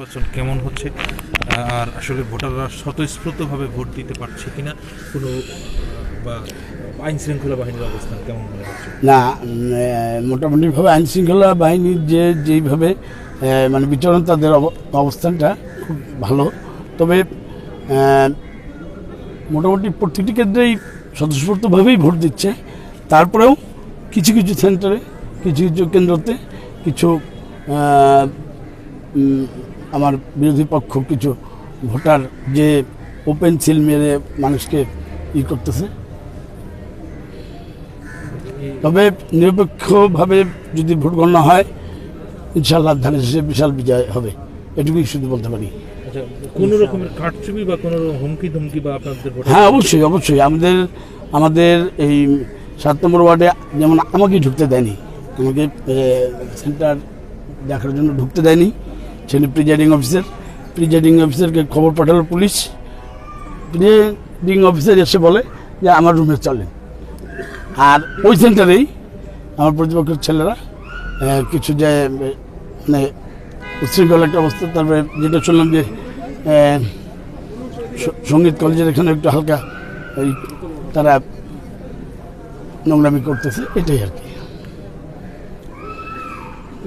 নির্বাচন কেমন হচ্ছে? আর আসলে ভোটাররা স্বতঃস্ফূর্তভাবে ভোট দিতে পারছে কিনা? কোনো, বা বাহিনীর অবস্থান কেমন মনে না মোটামুটিভাবে আইন শৃঙ্খলা বাহিনীর যে, যেইভাবে মানে বিচরণ, তাদের অব- অবস্থানটা খুব ভালো। তবে মোটামুটি প্রত্যেকটি কেন্দ্রেই স্বতঃস্ফূর্তভাবেই ভোট দিচ্ছে। তারপরেও কিছু কিছু সেন্টারে, কিছু কিছু কেন্দ্রতে কিছু আমার বিরোধী পক্ষ কিছু ভোটার যে ওপেন সিল মেরে মানুষকে ই করতেছে। তবে নিরপেক্ষভাবে যদি ভোট গণনা হয় ইনশাল্লাহ ধানের শেষে বিশাল বিজয় হবে। এটুকুই শুধু বলতে পারি। আচ্ছা কোনো রকমের বা কোনো হুমকি ধমকি বা আপনাদের হ্যাঁ অবশ্যই অবশ্যই। আমাদের আমাদের এই সাত নম্বর ওয়ার্ডে যেমন আমাকে ঢুকতে দেয়নি আমাকে সেন্টার দেখার জন্য ঢুকতে দেয়নি। ছেলে প্রিজাইডিং অফিসার প্রিজাইডিং অফিসারকে খবর পাঠালো পুলিশ প্রিজাইডিং অফিসার এসে বলে যে আমার রুমে চলেন। আর ওই সেন্টারেই আমার প্রতিপক্ষের ছেলেরা কিছু যে মানে উচ্ছৃঙ্খল একটা অবস্থা, তারপরে যেটা শুনলাম যে সংগীত কলেজের এখানে একটু হালকা, এই, তারা নোংরামি করতেছে, এটাই আর কি।